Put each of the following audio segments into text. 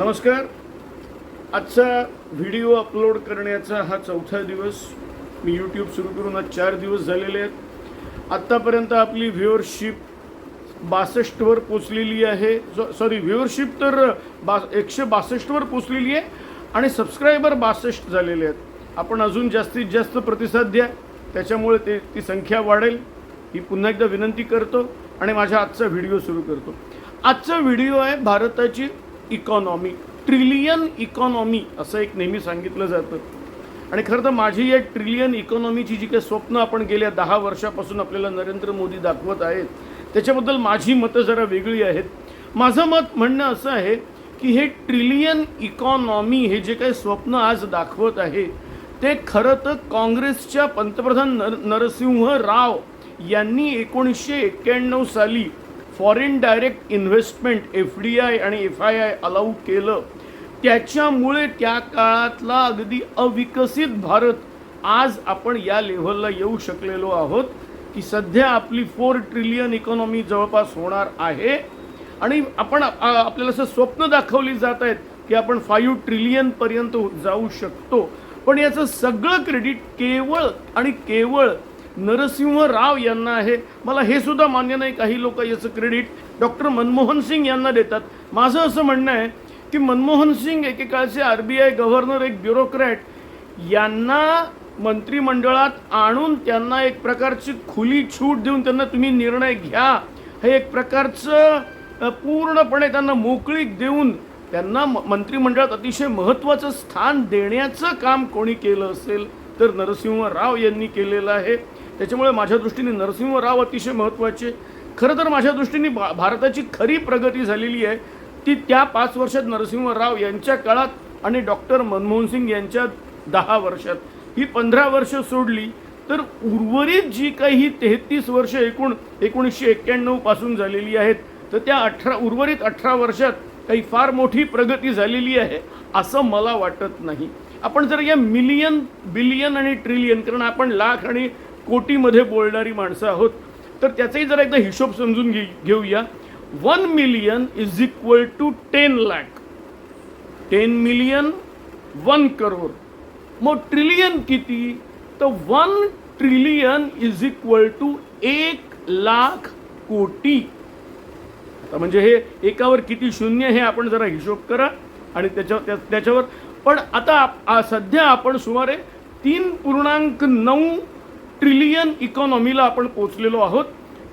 नमस्कार. आजचा video upload करण्याचा हा चौथा दिवस. मी यूट्यूब सुरू करून आज चार दिवस झालेले आहेत. आत्तापर्यंत आपली व्ह्युअरशिप बासष्टवर पोचलेली आहे. सॉरी व्ह्युअरशिप तर बा एकशे बासष्टवर पोचलेली आहे आणि सबस्क्रायबर बासष्ट झालेले आहेत. आपण अजून जास्तीत जास्त प्रतिसाद द्या. त्याच्यामुळे ते ती संख्या वाढेल. ही पुन्हा एकदा विनंती करतो आणि माझा आजचा व्हिडिओ सुरू करतो. आजचा व्हिडिओ आहे भारताची इकॉनॉमी ट्रिलियन इकॉनॉमी असं एक नेहमी सांगितलं जातं. आणि खरं तर माझी या ट्रिलियन इकॉनॉमीची जी काही स्वप्न आपण गेल्या दहा वर्षापासून आपल्याला नरेंद्र मोदी दाखवत आहेत त्याच्याबद्दल माझी मतं जरा वेगळी आहेत. माझं मत म्हणणं असं आहे की हे ट्रिलियन इकॉनॉमी हे जे काही स्वप्न आज दाखवत आहे ते खरं तर काँग्रेसच्या पंतप्रधान नर नरसिंह राव यांनी एकोणीसशे एक्क्याण्णव साली foreign direct investment F D I आणि एफ आय आय अलाऊ केलं. त्याच्यामुळे त्या काळातला अगदी अविकसित भारत आज आपण या लेव्हलला येऊ शकलेलो आहोत की सध्या आपली फोर ट्रिलियन इकॉनॉमी जवळपास होणार आहे. आणि आपण आपल्याला असं स्वप्न दाखवली जात आहेत की आपण फाईव्ह ट्रिलियनपर्यंत जाऊ शकतो. पण याचं सगळं क्रेडिट केवळ आणि केवळ नरसिंह राव यांना आहे. मला हे सुद्धा मान्य नाही काही लोक याचं क्रेडिट डॉक्टर मनमोहन सिंग यांना देतात. माझं असं म्हणणं आहे की मनमोहन सिंग एकेकाळचे आर बी आय गव्हर्नर एक ब्युरोक्रॅट यांना मंत्रिमंडळात आणून त्यांना एक प्रकारची खुली छूट देऊन त्यांना तुम्ही निर्णय घ्या. हे एक प्रकारचं पूर्णपणे त्यांना मोकळीक देऊन त्यांना म- मंत्रिमंडळात अतिशय महत्त्वाचं स्थान देण्याचं काम कोणी केलं असेल तर नरसिंह राव यांनी केलेलं आहे. त्याच्यामुळे माझ्या दृष्टीने नरसिंह राव अतिशय महत्त्वाचे. खरं तर माझ्या दृष्टीने भा भारताची खरी प्रगती झालेली आहे. ती त्या पाच वर्षात नरसिंह राव यांच्या काळात आणि डॉक्टर मनमोहन सिंग यांच्या दहा वर्षात. ही पंधरा वर्ष सोडली तर उर्वरित जी काही तेहतीस वर्ष एकूण एकोणीसशे एक्क्याण्णवपासून झालेली आहेत तर त्या अठरा उर्वरित अठरा वर्षात काही फार मोठी प्रगती झालेली आहे असं मला वाटत नाही. आपण जर या मिलियन बिलियन आणि ट्रिलियन कारण आपण लाख आणि कोटीमध्ये बोलणारी माणसं आहोत. तर त्याचाही जरा एकदा हिशोब समजून घे घेऊया. One million is equal to ten lakh ten million one crore मग ट्रिलियन किती? तर one trillion is equal to एक लाख कोटी. आता म्हणजे हे एकावर किती शून्य हे आपण जरा हिशोब करा आणि त्याच्या त्या- त्याच्यावर. पण आता सध्या आपण सुमारे तीन पूर्णांक नऊ ट्रिलियन इकॉनॉमीला आपण पोचलेलो आहोत.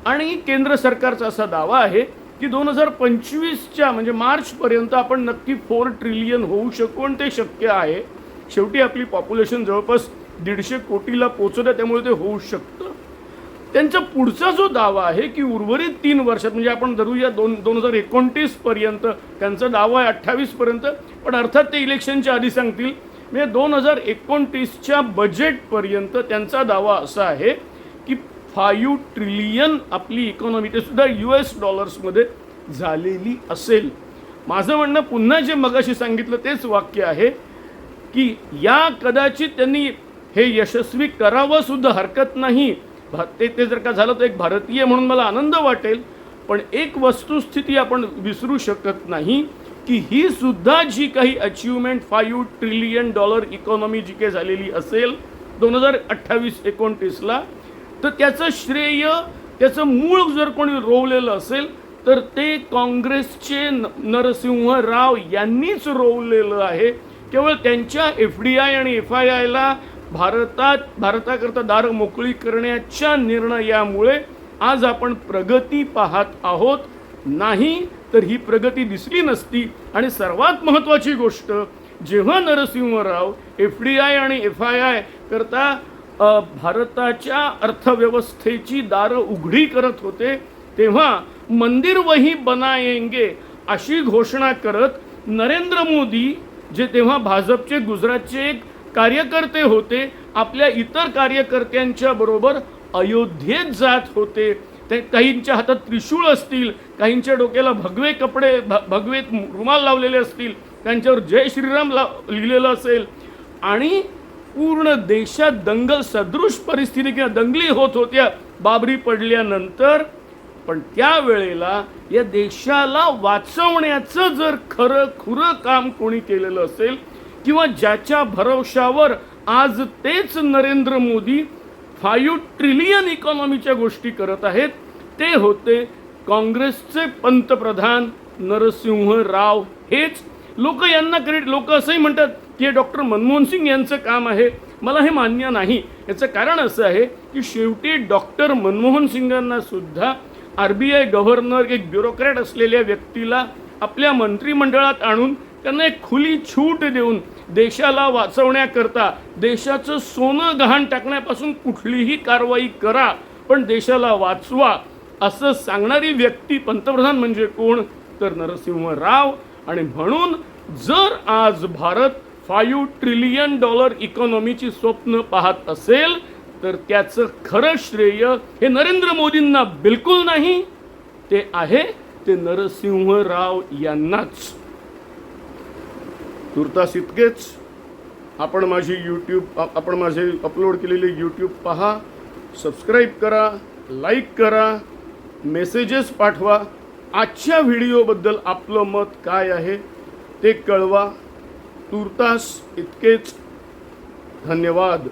आणि केंद्र सरकारचा असा दावा आहे की दोन हजार पंचवीसच्या म्हणजे मार्चपर्यंत आपण नक्की फोर ट्रिलियन होऊ शकू आणि ते शक्य आहे. शेवटी आपली पॉप्युलेशन जवळपास दीडशे कोटीला पोचवलं त्यामुळे ते होऊ शकतं. त्यांचा पुढचा जो दावा आहे की उर्वरित तीन वर्षात म्हणजे आपण धरूया दोन दोन हजार एकोणतीसपर्यंत त्यांचा दावा आहे अठ्ठावीसपर्यंत पण अर्थात ते इलेक्शनच्या आधी सांगतील म्हणजे दोन हजार एकोणतीसच्या बजेटपर्यंत त्यांचा दावा असा आहे की फायू ट्रिलियन आपली इकॉनॉमी ते सुद्धा यू एस डॉलर्समध्ये झालेली असेल. माझं म्हणणं पुन्हा जे मगाशी सांगितलं तेच वाक्य आहे की या कदाचित त्यांनी हे यशस्वी करावं सुद्धा हरकत नाही. भा- ते ते जर का झालं तर एक भारतीय म्हणून मला आनंद वाटेल पण एक वस्तुस्थिती आपण विसरू शकत नाही. की ही सुद्धा जी काही achievement five trillion dollar economy जी काही झालेली असेल दोन हजार अठ्ठावीस एकोणतीसला तर त्याचं श्रेय त्याचं मूळ जर कोणी रोवलेलं असेल तर ते काँग्रेसचे न- नरसिंह राव यांनीच रोवलेलं आहे. केवळ त्यांच्या एफ डी आय आणि एफ आय आयला भारतात भारताकरता दार मोकळी करण्याच्या निर्णयामुळे आज आपण प्रगती पाहत आहोत. नाही तर ही प्रगती दिसली नसती. आणि सर्वात महत्त्वाची गोष्ट जेव्हा नरसिंहराव एफ डी आय आणि एफ आय आय करता भारताच्या अर्थव्यवस्थेची दारं उघडी करत होते तेव्हा मंदिर वही बनायेंगे अशी घोषणा करत नरेंद्र मोदी जे तेव्हा भाजपचे गुजरातचे एक कार्यकर्ते होते आपल्या इतर कार्यकर्त्यांच्या बरोबर अयोध्येत जात होते. ते काहींच्या हातात त्रिशूळ असतील काहींच्या डोक्याला भगवे कपडे भ भगवे रुमाल लावलेले असतील त्यांच्यावर जय श्रीराम लाव लिहिलेलं असेल. आणि पूर्ण देशात दंगल सदृश परिस्थिती किंवा दंगली होत होत्या बाबरी पडल्यानंतर. पण त्यावेळेला या देशाला वाचवण्याचं जर खरं खुरं काम कोणी केलेलं असेल किंवा ज्याच्या भरवशावर आज तेच नरेंद्र मोदी फाईव्ह ट्रिलियन इकॉनॉमीच्या गोष्टी करत आहेत. ते होते काँग्रेसचे पंतप्रधान नरसिंह राव हेच. लोक यांना क्रेडिट लोक असंही म्हणतात की हे डॉक्टर मनमोहन सिंग यांचं काम आहे. मला हे मान्य नाही. याचं कारण असं आहे की शेवटी डॉक्टर मनमोहन सिंगांना सुद्धा आर बी आय गव्हर्नर एक ब्युरोक्रॅट असलेल्या व्यक्तीला आपल्या मंत्रिमंडळात आणून त्यांना एक खुली छूट देऊन देशाला वाचवण्याकरता देशाचं सोनं गहाण टाकण्यापासून कुठलीही कारवाई करा पण देशाला वाचवा असं सांगणारी व्यक्ती पंतप्रधान म्हणजे कोण? तर नरसिंह राव. आणि म्हणून जर आज भारत फाईव्ह ट्रिलियन डॉलर इकॉनॉमीची स्वप्न पाहत असेल तर त्याचं खरं श्रेय हे नरेंद्र मोदींना बिलकुल नाही. ते आहे ते नरसिंह राव यांनाच. तुर्तास इतकेच. आपण माझी यूट्यूब आपण माझे अपलोड केलेले यूट्यूब पहा. सबस्क्राईब करा लाईक करा मेसेजेस पाठवा. आजच्या व्हिडिओबद्दल आपलं मत काय आहे ते कळवा. तुर्तास इतकेच. धन्यवाद.